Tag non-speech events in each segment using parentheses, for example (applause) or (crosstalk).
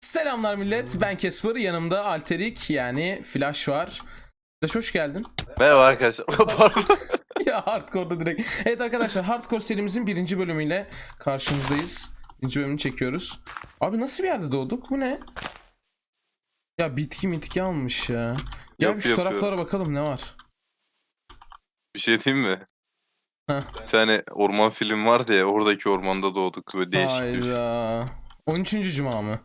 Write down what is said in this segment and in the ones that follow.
Selamlar millet. Ben Kesper. Yanımda Alterik yani Flash var. Flash hoş geldin. Merhaba arkadaşlar. (laughs) Pardon. (laughs) ya hardcore'da direkt. Evet arkadaşlar hardcore serimizin birinci bölümüyle karşınızdayız. Birinci bölümünü çekiyoruz. Abi nasıl bir yerde doğduk? Bu ne? Ya bitki mitki almış ya. Gel bir şu yok, taraflara bakalım ne var. Bir şey diyeyim mi? Heh. Bir tane orman film vardı ya oradaki ormanda doğduk böyle değişik bir. Hayda. 13. cuma mı?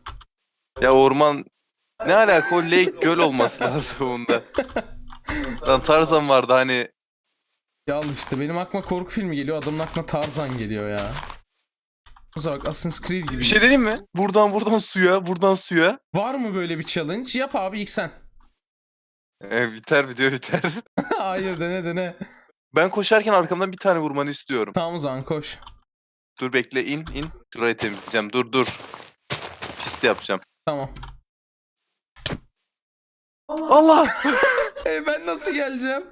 Ya orman ne alaka o lake göl olması (laughs) lazım onda. Lan Tarzan vardı hani Ya al işte benim aklıma korku filmi geliyor. Adamın aklına Tarzan geliyor ya. Bak Assassin's Creed gibi. bir şey diyeyim mi? Buradan buradan suya buradan suya. Var mı böyle bir challenge? Yap abi ilk sen. E, biter video biter. (laughs) Hayır dene dene. Ben koşarken arkamdan bir tane vurmanı istiyorum. Tamam o zaman koş. Dur bekle in in. Şurayı temizleyeceğim. Dur dur. Pist yapacağım. Tamam. Allah! (laughs) E ben nasıl geleceğim?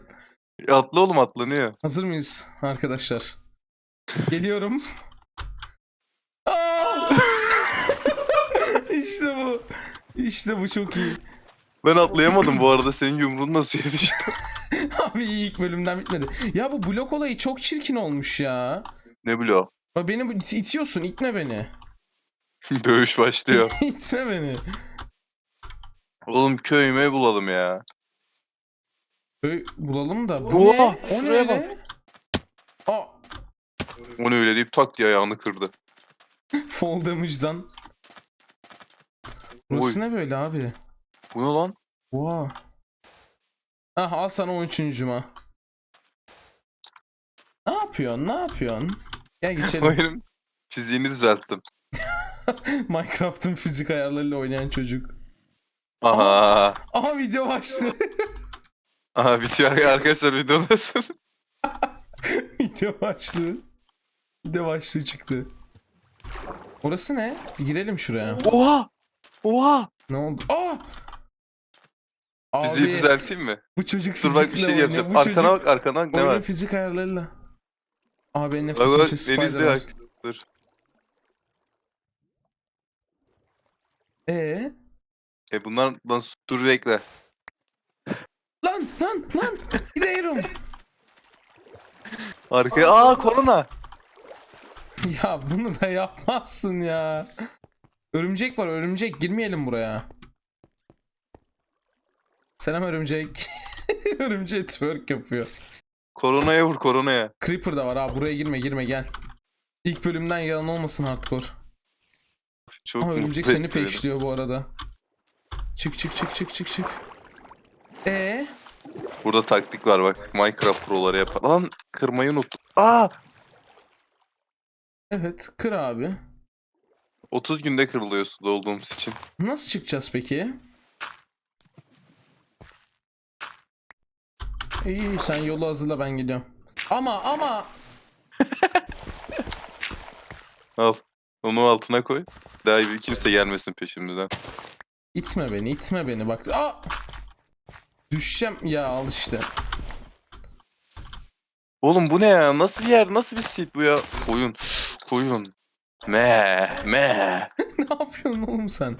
Atla oğlum atlanıyor. Hazır mıyız arkadaşlar? Geliyorum. (laughs) İşte bu. İşte bu çok iyi. Ben atlayamadım bu arada senin yumruğun nasıl düştü? (laughs) Abi iyi ilk bölümden bitmedi. Ya bu blok olayı çok çirkin olmuş ya. ne biliyor? Bak beni bu- itiyorsun, itme beni. (laughs) Dövüş başlıyor. (laughs) itme beni. Oğlum köyüme bulalım ya. Ö- bulalım da. Bu ne? O ne şuraya öyle? Aa, Onu öyle deyip tak diye ayağını kırdı. (laughs) fall damage'dan. Burası Oy. ne böyle abi? Bu ne lan? Oha. Ah al sana 13. cuma. Ne yapıyorsun? Ne yapıyorsun? Gel geçelim. Benim fiziğini düzelttim. (laughs) Minecraft'ın fizik ayarlarıyla oynayan çocuk. Aha. Aha video başladı. (laughs) Aha bitiyor arkadaşlar videodasın. video (laughs) başladı. Video başlığı çıktı. Orası ne? Bir girelim şuraya. Oha! Oha! Ne oldu? Aa! Fiziği Abi düzelteyim mi? bu çocuk Dur bak bir şey yapacağım. Bu Arkana bak arkana bak ne var? fizik ayarlarıyla. Abi en Bak nefret bak ettiğim şey Spider bak. Dur. Ee? E bunlar lan dur bekle. Lan lan lan gidiyorum. Arkaya aa korona. (laughs) ya bunu da yapmazsın ya. Örümcek var örümcek girmeyelim buraya. Selam örümcek. (laughs) örümcek twerk yapıyor. Koronaya vur koronaya. Creeper da var ha buraya girme girme gel. İlk bölümden yalan olmasın hardcore. Çok Ama örümcek seni peşliyor bu arada. Çık çık çık çık çık çık. Ee? Burada taktik var bak. Minecraft proları yapar. Lan kırmayı unuttum. Aa! Evet kır abi. 30 günde kırılıyor suda olduğumuz için. Nasıl çıkacağız peki? İyi sen yolu hazırla ben gidiyorum. Ama ama (laughs) Al. Onu altına koy. Daha iyi kimse gelmesin peşimizden. itme beni itme beni bak. Aa! Düşeceğim ya al işte. Oğlum bu ne ya? Nasıl bir yer? Nasıl bir sit bu ya? Koyun. Koyun. Me me (laughs) ne yapıyorsun oğlum sen?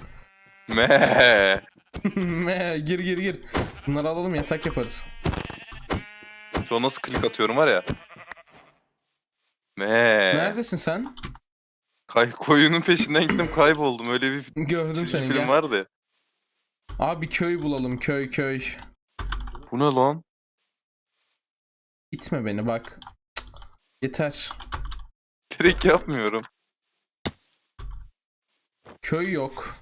me. (laughs) Me gir gir gir. Bunları alalım yatak yaparız. Şu an nasıl klik atıyorum var ya. Me. Neredesin sen? Kay koyunun peşinden gittim kayboldum. Öyle bir (laughs) Gördüm seni film gel. vardı. Abi köy bulalım köy köy. Bu ne lan? İtme beni bak. Yeter. Direkt yapmıyorum. Köy yok.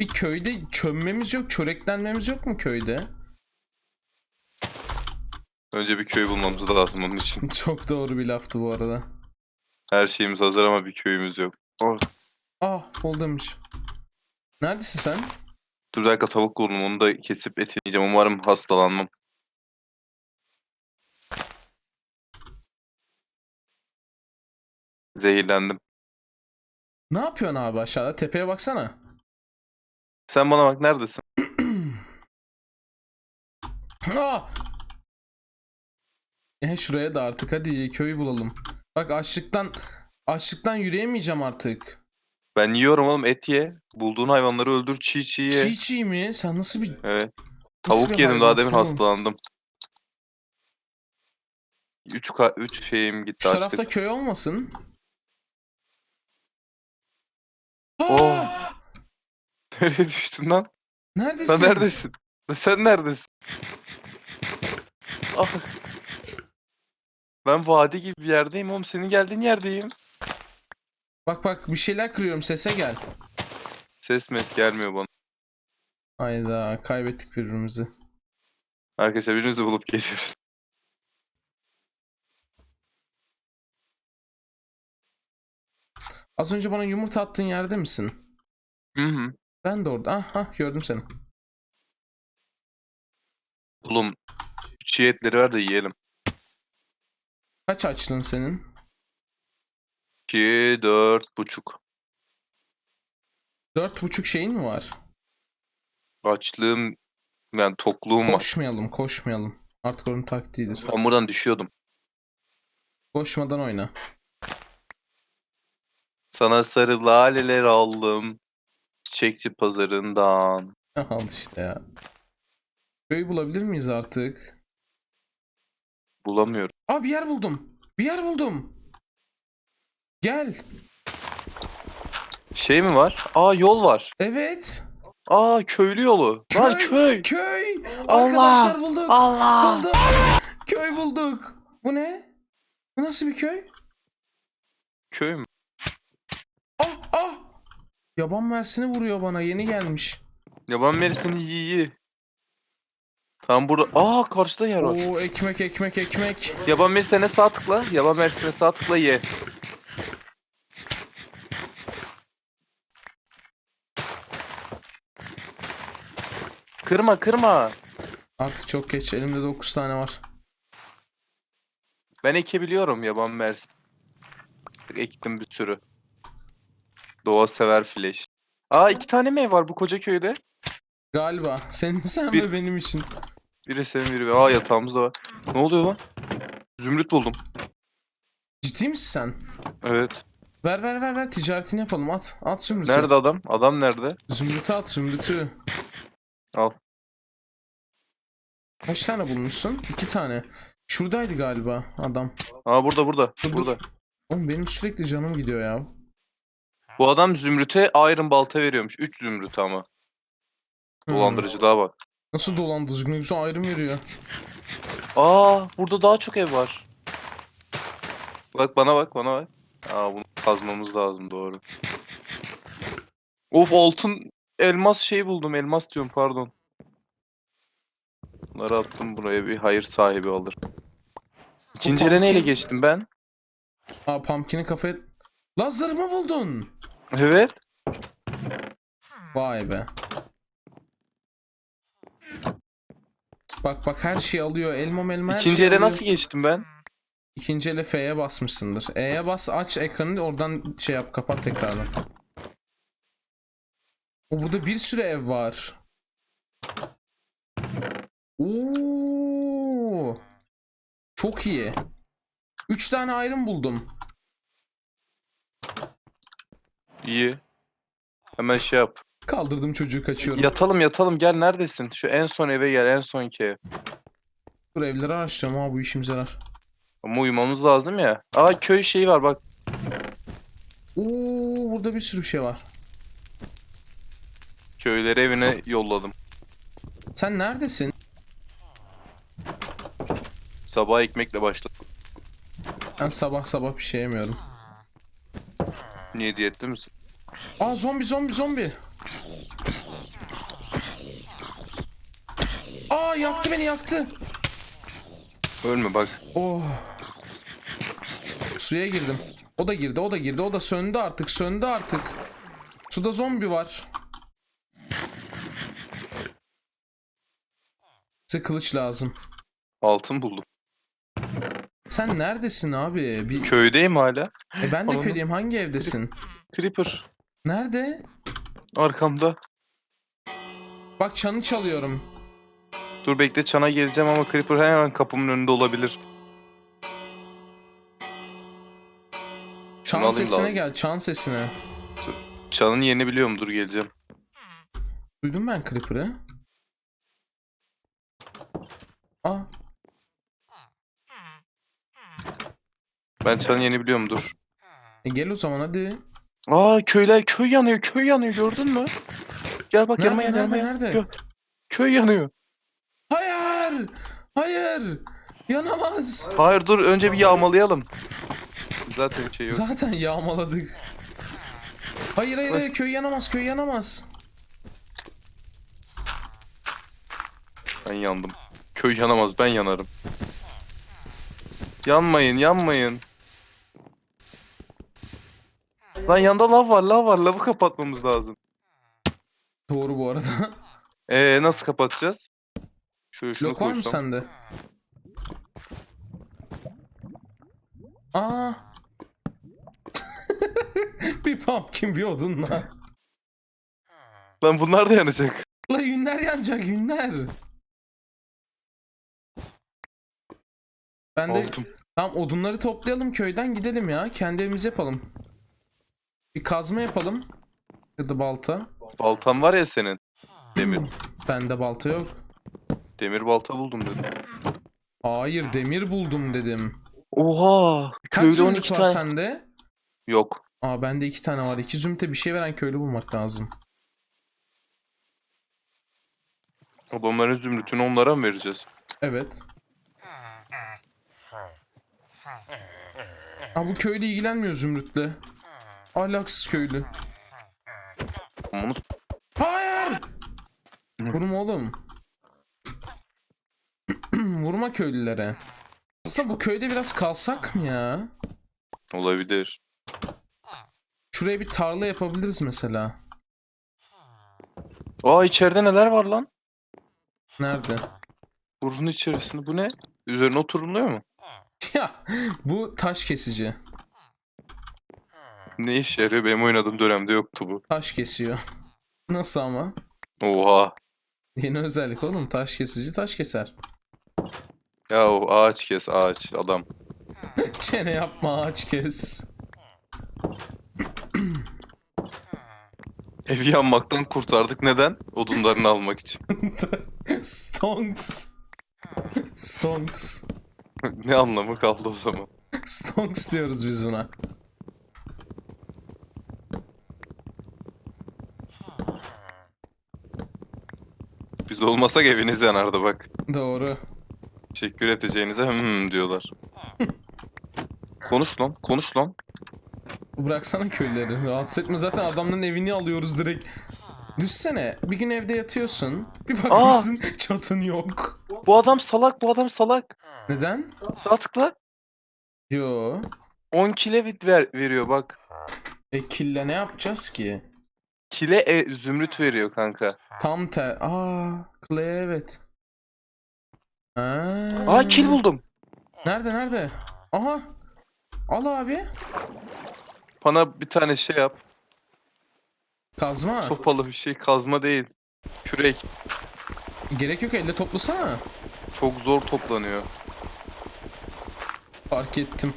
Bir köyde çömmemiz yok, çöreklenmemiz yok mu köyde? Önce bir köy bulmamız lazım onun için. (laughs) Çok doğru bir laftı bu arada. Her şeyimiz hazır ama bir köyümüz yok. Oh, Ah, fall damage. Neredesin sen? dur bir dakika tavuk buldum. Onu da kesip et yiyeceğim. Umarım hastalanmam. Zehirlendim. Ne yapıyorsun abi aşağıda? Tepeye baksana. Sen bana bak neredesin? (clears throat) ah! E şuraya da artık hadi köy bulalım. Bak açlıktan açlıktan yürüyemeyeceğim artık. Ben yiyorum oğlum et ye. Bulduğun hayvanları öldür çiğ çiğ ye. Çiğ çiğ mi? Sen nasıl bir... Evet. Nasıl Tavuk bir yedim daha demin oğlum? hastalandım. 3 ka 3 şeyim gitti Şu açlık. tarafta köy olmasın? Oo. Aa! (laughs) Nereye düştün lan? Neredesin? Sen neredesin? Sen neredesin? Ah. Ben vadi gibi bir yerdeyim oğlum. Senin geldiğin yerdeyim. Bak bak bir şeyler kırıyorum sese gel. Ses mes gelmiyor bana. Hayda kaybettik birbirimizi. Arkadaşlar birinizi bulup geliyoruz. Az önce bana yumurta attığın yerde misin? Hı hı. Ben de orada. Ah, ah gördüm seni. Oğlum çiğ etleri ver de yiyelim. Kaç açlığın senin? 2, dört buçuk. Dört buçuk şeyin mi var? Açlığım yani tokluğum var. Koşmayalım koşmayalım. Artık onun taktiğidir. Ben buradan düşüyordum. Koşmadan oyna. Sana sarı laleler aldım. Çiçekçi pazarından. (laughs) Al işte ya. Köyü bulabilir miyiz artık? Bulamıyorum. Aa bir yer buldum. Bir yer buldum. Gel. Şey mi var? Aa yol var. Evet. Aa köylü yolu. Lan köy. Köy. Allah! Arkadaşlar bulduk. Allah. Bulduk. Köy bulduk. Bu ne? Bu nasıl bir köy? Köy mü? Ah ah. Yaban mersini vuruyor bana yeni gelmiş. Yaban merisini iyi iyi. Tam burada. Aa karşıda yer var. Oo ekmek ekmek ekmek. Yaban merisine sağ tıkla. Yaban merisine sağ tıkla ye. Kırma kırma. Artık çok geç. Elimde 9 tane var. Ben ekebiliyorum yaban mersin. Ektim bir sürü. Doğa sever fleş. Aa iki tane mi ev var bu koca köyde? Galiba. Senin sen Bir- ve benim için. Biri senin biri. Aa yatağımız da var. Ne oluyor lan? Zümrüt buldum. Ciddi misin sen? Evet. Ver ver ver ver ticaretini yapalım at. At zümrütü. Nerede adam? Adam nerede? Zümrütü at zümrütü. Al. Kaç tane bulmuşsun? İki tane. Şuradaydı galiba adam. Aa burada burada. Dur, dur. Burada. Oğlum benim sürekli canım gidiyor ya. Bu adam zümrüte iron balta veriyormuş. 3 zümrüt ama. Hmm. Dolandırıcılığa bak. Nasıl dolandırıcı? Ne güzel ayrım veriyor. Aa burada daha çok ev var. Bak bana bak bana bak. Aa bunu kazmamız lazım doğru. Of altın elmas şey buldum. Elmas diyorum pardon. Bunları attım buraya bir hayır sahibi alır. İkinci ele neyle geçtim ben? Aa pumpkin'i kafaya... Lazer'ımı buldun. Evet. Vay be. Bak bak her şeyi alıyor. Elma melma her İkinci şeyi ele alıyor. nasıl geçtim ben? İkinci ele F'ye basmışsındır. E'ye bas aç ekranı oradan şey yap kapat tekrardan. O burada bir sürü ev var. Oo. Çok iyi. 3 tane ayrım buldum. İyi. Hemen şey yap. Kaldırdım çocuğu kaçıyorum. Yatalım yatalım gel neredesin? Şu en son eve gel en sonki ev. Dur evleri araştırıyorum ha bu işimize yarar. Ama uyumamız lazım ya. Aa köy şeyi var bak. Oo burada bir sürü şey var. Köyleri evine yolladım. Sen neredesin? Sabah ekmekle başladım. Ben sabah sabah bir şey yemiyorum. Niye diyetli misin? Aa zombi zombi zombi. Aa yaktı beni yaktı. Ölme bak. Oh. Suya girdim. O da girdi, o da girdi, o da söndü artık, söndü artık. Suda zombi var. Size kılıç lazım. Altın buldum. Sen neredesin abi? Bir... Köydeyim hala. E ben de Anladım. köylüyüm. Hangi evdesin? Creeper. Nerede? Arkamda. Bak çanı çalıyorum. Dur bekle çana geleceğim ama Creeper hemen kapımın önünde olabilir. Şunu Çan alayım sesine gel, çan sesine. Çanın yerini biliyorum dur geleceğim. Duydum ben Creeper'ı. Aa, Ben çanın yerini biliyorum dur. e gel o zaman hadi. Aa köyler köy yanıyor köy yanıyor gördün mü? Gel bak yanıma Nerede, yanıma nerede, gel. nerede? Kö- köy yanıyor. Hayır! Hayır! Yanamaz! Hayır dur önce bir yağmalayalım. Zaten bir şey yok. Zaten yağmaladık. Hayır hayır hayır köy yanamaz köy yanamaz. Ben yandım. Köy yanamaz ben yanarım. Yanmayın yanmayın. Lan yanda lav var lav var lavı kapatmamız lazım. Doğru bu arada. Ee nasıl kapatacağız? Şöyle şunu Blok var mı koysam. sende? Aa. (laughs) bir pumpkin bir odunla. Lan bunlar da yanacak. La yünler yanacak yünler. Ben de Aldım. Tamam odunları toplayalım köyden gidelim ya. Kendi evimizi yapalım. Bir kazma yapalım. Ya da balta. Baltan var ya senin. Demir. Bende balta yok. Demir balta buldum dedim. Hayır demir buldum dedim. Oha! Kaç Köyde zümrüt 12 var tane. sende? Yok. Aa bende iki tane var. İki zümrüte bir şey veren köylü bulmak lazım. Adamların zümrütünü onlara mı vereceğiz? Evet. Aa bu köylü ilgilenmiyor zümrütle. Ahlaksız köylü. Bunu Hayır! Vurma oğlum. (clears throat) Vurma köylülere. Aslında bu köyde biraz kalsak mı ya? olabilir. Şuraya bir tarla yapabiliriz mesela. Aa içeride neler var lan? Nerede? Burun içerisinde. Bu ne? Üzerine oturuluyor mu? (laughs) Ya bu taş kesici. Ne işe yarıyor? Benim oynadığım dönemde yoktu bu. Taş kesiyor. (laughs) Nasıl ama? Oha. Yeni özellik oğlum. Taş kesici taş keser. Ya o ağaç kes ağaç adam. (laughs) Çene yapma ağaç kes. (clears throat) Evi yanmaktan kurtardık. Neden? Odunlarını almak için. (laughs) Stonks. Stonks. ne anlamı kaldı o zaman? Stonks diyoruz biz buna. Biz olmasak eviniz yanardı bak. Doğru. Teşekkür edeceğinize hmm diyorlar. konuş lan, konuş lan. Bıraksana köyleri. Rahatsız etme zaten adamların evini alıyoruz direkt. Düşsene bir gün evde yatıyorsun. Bir bakmışsın (laughs) çatın yok. Bu adam salak, bu adam salak. Neden? Sağ tıkla. Yo. 10 kile vit ver, veriyor bak. E kille ne yapacağız ki? Kile e, zümrüt veriyor kanka. Tam ter. Aa, Clay evet. Ha. Aa kil buldum. Nerede nerede? Aha. Al abi. Bana bir tane şey yap. Kazma. Sopalı bir şey, kazma değil. Kürek. Gerek yok elle toplasana. Çok zor toplanıyor. Fark ettim.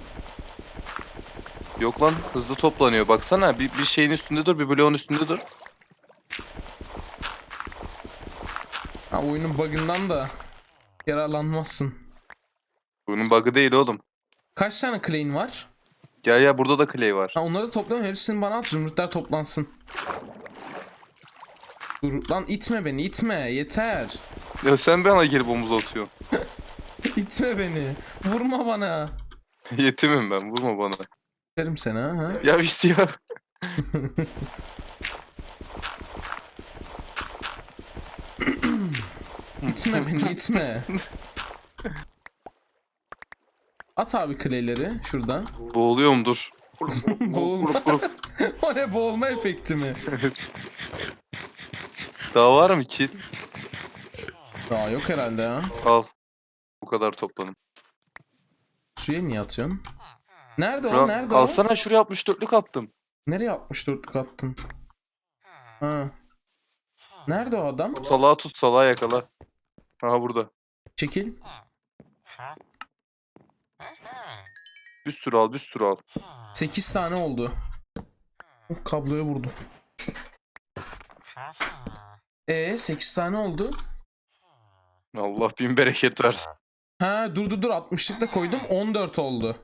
Yok lan hızlı toplanıyor. Baksana bir, bir şeyin üstünde dur, bir bloğun üstünde dur. Ha oyunun bug'ından da yararlanmazsın. Bunun bug'ı değil oğlum. Kaç tane clay'in var? Gel ya burada da clay var. Ha onları toplayalım hepsini bana at zümrütler toplansın. Dur lan itme beni itme yeter. Ya sen bana gelip omuz atıyorsun. (laughs) itme beni. Vurma bana. (laughs) Yetimim ben, vurma bana. Derim seni ha. ha. (laughs) Ya istiyor. (laughs) İtme beni itme. At abi clay'leri şuradan. Boğuluyorum dur. (laughs) Boğulma. O ne boğulma efekti mi? Daha var mı kil? Daha yok herhalde ya. Al. Bu kadar toplanın. Suya niye atıyorsun? Nerede o? Nerede o? alsana şuraya 64'lük attım. Nereye 64'lük attın? Ha. Nerede o adam? Salağı tut, salağı yakala. Aha burada. Çekil. Bir sürü al, bir sürü al. 8 tane oldu. Of, kabloya vurdum. E 8 tane oldu. Allah bin bereket versin. Ha dur dur dur 60'lık da koydum 14 oldu.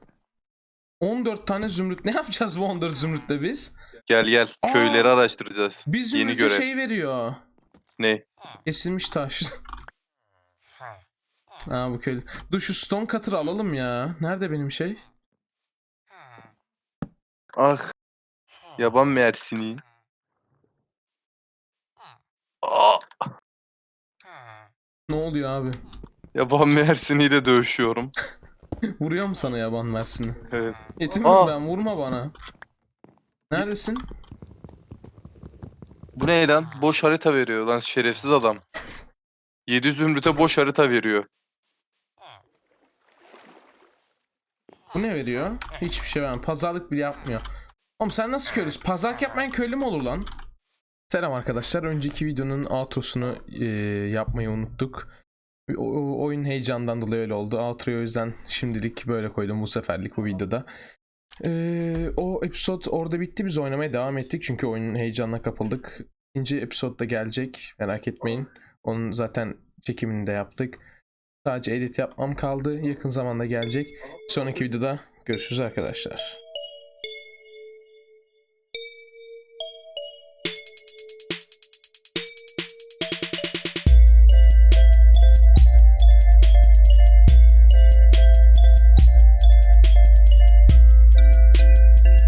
14 tane zümrüt. Ne yapacağız bu 14 zümrütle biz? Gel gel. Aa! Köyleri araştıracağız. Bir Yeni zümrüte görev. şey veriyor. Ne? Kesilmiş taş. (laughs) ha bu köy. Dur şu stone cutter'ı alalım ya. Nerede benim şey? Ah. Yaban mersini. Aa, Ne oluyor abi? yaban mersiniyle dövüşüyorum. (laughs) (laughs) Vuruyor mu sana yaban mersini? Evet. Yetimim Aa! ben vurma bana. Neredesin? Bu ne lan? Boş harita veriyor lan şerefsiz adam. 7 zümrüte boş harita veriyor. Bu ne veriyor? Hiçbir şey vermiyor. Pazarlık bile yapmıyor. Oğlum sen nasıl köylüsün? Pazarlık yapmayan köylü mü olur lan? Selam arkadaşlar. Önceki videonun outro'sunu e, yapmayı unuttuk. O, oyun heyecandan dolayı öyle oldu. Outro'yu o yüzden şimdilik böyle koydum bu seferlik bu videoda. E, o episod orada bitti. Biz oynamaya devam ettik. Çünkü oyunun heyecanına kapıldık. İkinci episod da gelecek. Merak etmeyin. Onun zaten çekimini de yaptık. Sadece edit yapmam kaldı. Yakın zamanda gelecek. Sonraki videoda görüşürüz arkadaşlar.